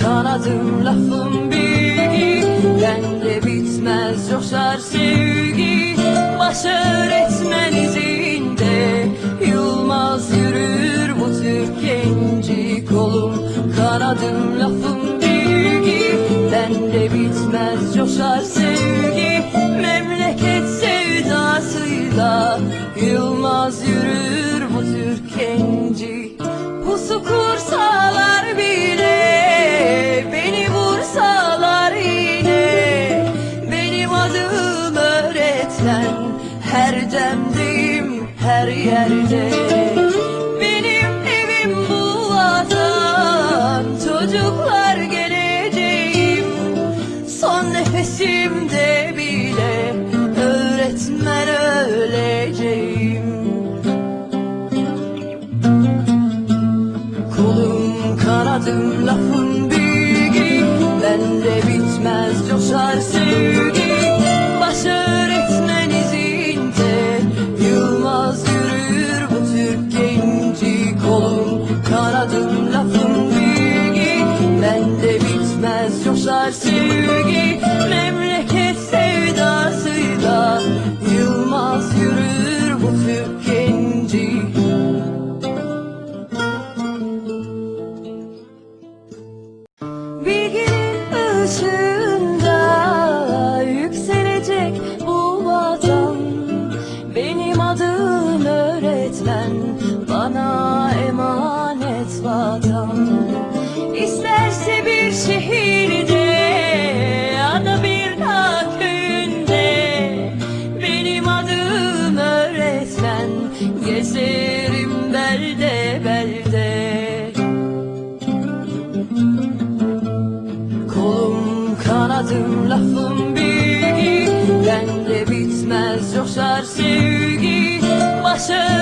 kanadım lafım bilgi Bende bitmez coşar sevgi. Baş öğretmen izinde Yılmaz yürür bu Türk genci Kolum kanadım lafım bilgi Bende bitmez coşar sevgi Her demdeyim her yerde. Benim evim bu vatan Çocuklar geleceğim. Son nefesimde bile Öğretmen öleceğim. Kolum kanadım lafım bilgi. Bende bitmez coşar bitmez coşar lafım bilgi Bende bitmez coşar sevgi. Baş öğretmen